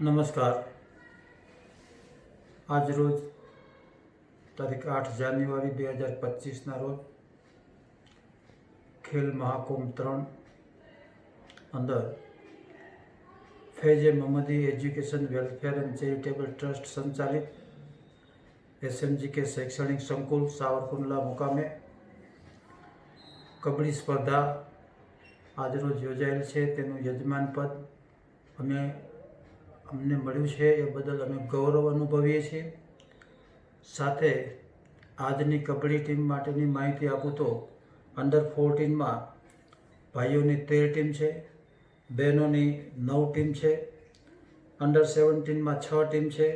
નમસ્કાર. આજરોજ તારીખ આઠ જાન્યુઆરી બે હજાર પચીસના રોજ ખેલ મહાકુંભ ત્રણ અંદર Faiz e Mohammadi education, welfare and charitable trust સંચાલિત એસએમજી કે શૈક્ષણિક સંકુલ, સાવરકુંડલા મુકામે કબડ્ડી સ્પર્ધા આજરોજ યોજાયેલ છે. તેનું યજમાન પદ અમે અમને મળ્યું છે એ બદલ અમે ગૌરવ અનુભવીએ છીએ. સાથે આજની કબડ્ડી ટીમ માટેની માહિતી આપું તો અંડર ફોર્ટીનમાં ભાઈઓની તેર ટીમ છે, બહેનોની નવ ટીમ છે, અંડર સેવન્ટીનમાં છ ટીમ છે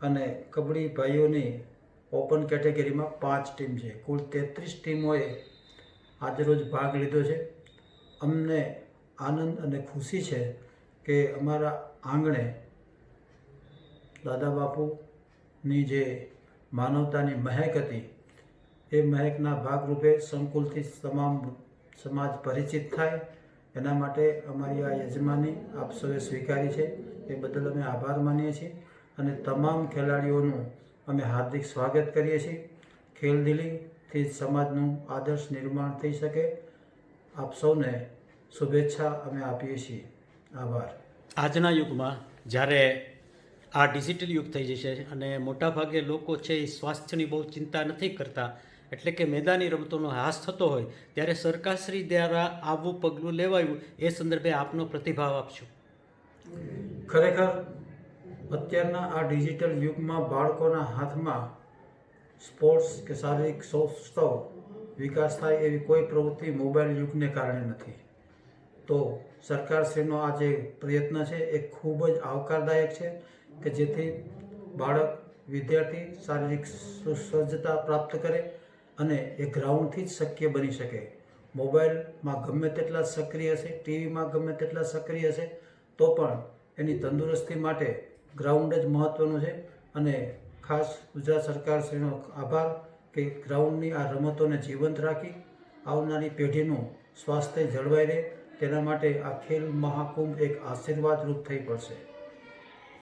અને કબડ્ડી ભાઈઓની ઓપન કેટેગરીમાં પાંચ ટીમ છે. કુલ તેત્રીસ ટીમોએ આજરોજ ભાગ લીધો છે. અમને આનંદ અને ખુશી છે કે અમારા આંગણે દાદા બાપુની જે માનવતાની મહેક હતી, એ મહેકના ભાગરૂપે સંકુલથી તમામ સમાજ પરિચિત થાય. એના માટે અમારી આ યજમાની આપ સૌએ સ્વીકારી છે. એ બદલ અમે આભાર માનીએ છીએ અને તમામ ખેલાડીઓનું અમે હાર્દિક સ્વાગત કરીએ છીએ. ખેલદિલીથી સમાજનું આદર્શ નિર્માણ થઈ શકે. આપ સૌને શુભેચ્છા અમે આપીએ છીએ. આભાર. આજના યુગમાં જ્યારે આ ડિજિટલ યુગ થઈ જશે અને મોટાભાગે લોકો છે એ સ્વાસ્થ્યની બહુ ચિંતા નથી કરતા. એટલે કે મેદાની રમતોનો હાસ થતો હોય, ત્યારે સરકારશ્રી દ્વારા આવું પગલું લેવાયું, એ સંદર્ભે આપનો પ્રતિભાવ આપશો. ખરેખર, અત્યારના આ ડિજિટલ યુગમાં બાળકોના હાથમાં સ્પોર્ટ્સ કે શારીરિક સૌષ્ઠવ વિકાસ થાય એવી કોઈ પ્રવૃત્તિ મોબાઈલ યુગને કારણે નથી. તો સરકારશ્રીનો આ જે પ્રયત્ન છે એ ખૂબ જ આવકારદાયક છે કે જેથી બાળક, વિદ્યાર્થી શારીરિક સુસજ્જતા પ્રાપ્ત કરે અને એ ગ્રાઉન્ડથી જ શક્ય બની શકે. મોબાઈલમાં ગમે તેટલા સક્રિય છે ટીવીમાં ગમે તેટલા સક્રિય છે તો પણ એની તંદુરસ્તી માટે ગ્રાઉન્ડ જ મહત્ત્વનું છે. અને ખાસ ગુજરાત સરકારશ્રીનો આભાર કે ગ્રાઉન્ડની આ રમતોને જીવંત રાખી આવનારી પેઢીનું સ્વાસ્થ્ય જળવાઈ રહે તેના માટે આ ખેલ મહાકુંભ એક આશીર્વાદ રૂપ થઈ પડશે.